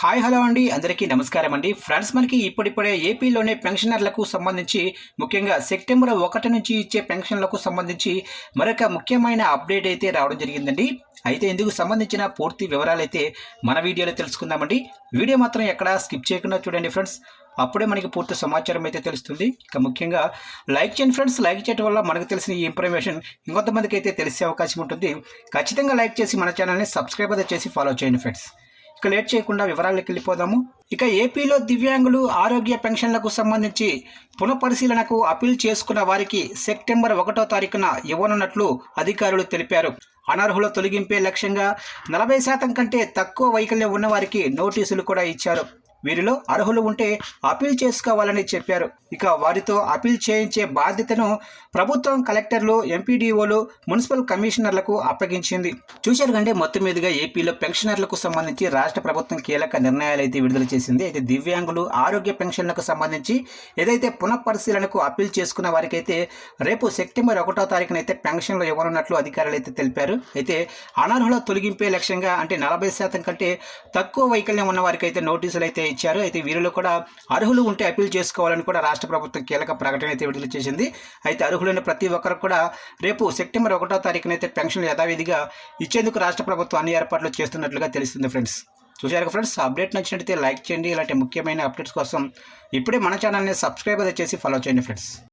Hi hello అండి. అందరికీ నమస్కారం అండి. ఫ్రెండ్స్ మనకి ఇప్పుడిప్పుడే ఏపీలోనే పెన్షనర్లకు సంబంధించి ముఖ్యంగా సెప్టెంబర్ ఒకటి నుంచి ఇచ్చే పెన్షన్లకు సంబంధించి మరొక ముఖ్యమైన అప్డేట్ అయితే రావడం జరిగిందండి. అయితే ఇందుకు సంబంధించిన పూర్తి వివరాలు అయితే మన వీడియోలో తెలుసుకుందామండి. వీడియో మాత్రం ఎక్కడ స్కిప్ చేయకుండా చూడండి ఫ్రెండ్స్. అప్పుడే మనకి పూర్తి సమాచారం అయితే తెలుస్తుంది. ఇక ముఖ్యంగా లైక్ చేయండి ఫ్రెండ్స్. లైక్ చేయడం వల్ల మనకు తెలిసిన ఈ ఇన్ఫర్మేషన్ ఇంకొంతమందికి అయితే తెలిసే అవకాశం ఉంటుంది. ఖచ్చితంగా లైక్ చేసి మన ఛానల్ని సబ్స్క్రైబ్ అయితే చేసి ఫాలో చేయండి ఫ్రెండ్స్. ఇక లేట్ చేయకుండా వివరాలకు వెళ్ళిపోదాము. ఇక ఏపీలో దివ్యాంగులు ఆరోగ్య పెన్షన్లకు సంబంధించి పునఃపరిశీలనకు అప్పీల్ చేసుకున్న వారికి సెప్టెంబర్ ఒకటో తారీఖున ఇవ్వనున్నట్లు అధికారులు తెలిపారు. అనర్హుల తొలగింపే లక్ష్యంగా నలభై శాతం కంటే తక్కువ వైకల్యం ఉన్నవారికి నోటీసులు కూడా ఇచ్చారు. వీరిలో అర్హులు ఉంటే అప్పీల్ చేసుకోవాలని చెప్పారు. ఇక వారితో అప్పీల్ చేయించే బాధ్యతను ప్రభుత్వం కలెక్టర్లు ఎంపీడీఓలు మున్సిపల్ కమిషనర్లకు అప్పగించింది. చూశారు కంటే మొత్తం మీదుగా ఏపీలో పెన్షనర్లకు సంబంధించి రాష్ట్ర ప్రభుత్వం కీలక నిర్ణయాలు అయితే విడుదల చేసింది. అయితే దివ్యాంగులు ఆరోగ్య పెన్షన్లకు సంబంధించి ఏదైతే పునఃపరిశీలనకు అప్పీల్ చేసుకున్న వారికైతే రేపు సెప్టెంబర్ ఒకటో తారీఖున అయితే పెన్షన్లు ఇవ్వనున్నట్లు అధికారులు అయితే తెలిపారు. అయితే అనర్హుల తొలగింపే లక్ష్యంగా అంటే నలభై శాతం కంటే తక్కువ వైకల్యం ఉన్న వారికైతే నోటీసులు అయితే ఇచ్చారు. అయితే వీరిలో కూడా అర్హులు ఉంటే అప్పీల్ చేసుకోవాలని కూడా రాష్ట్ర ప్రభుత్వం కీలక ప్రకటన అయితే విడుదల చేసింది. అయితే అర్హులైన ప్రతి ఒక్కరు కూడా రేపు సెప్టెంబర్ ఒకటో తారీఖున అయితే పెన్షన్లు యథావిధిగా ఇచ్చేందుకు రాష్ట్ర ప్రభుత్వం అన్ని ఏర్పాట్లు చేస్తున్నట్లుగా తెలుస్తుంది ఫ్రెండ్స్. చూశారు ఫ్రెండ్స్ అప్డేట్ నచ్చినట్లయితే లైక్ చేయండి. ఇలాంటి ముఖ్యమైన అప్డేట్స్ కోసం ఇప్పుడే మన ఛానల్ని సబ్స్క్రైబ్ చేసి ఫాలో చేయండి ఫ్రెండ్స్.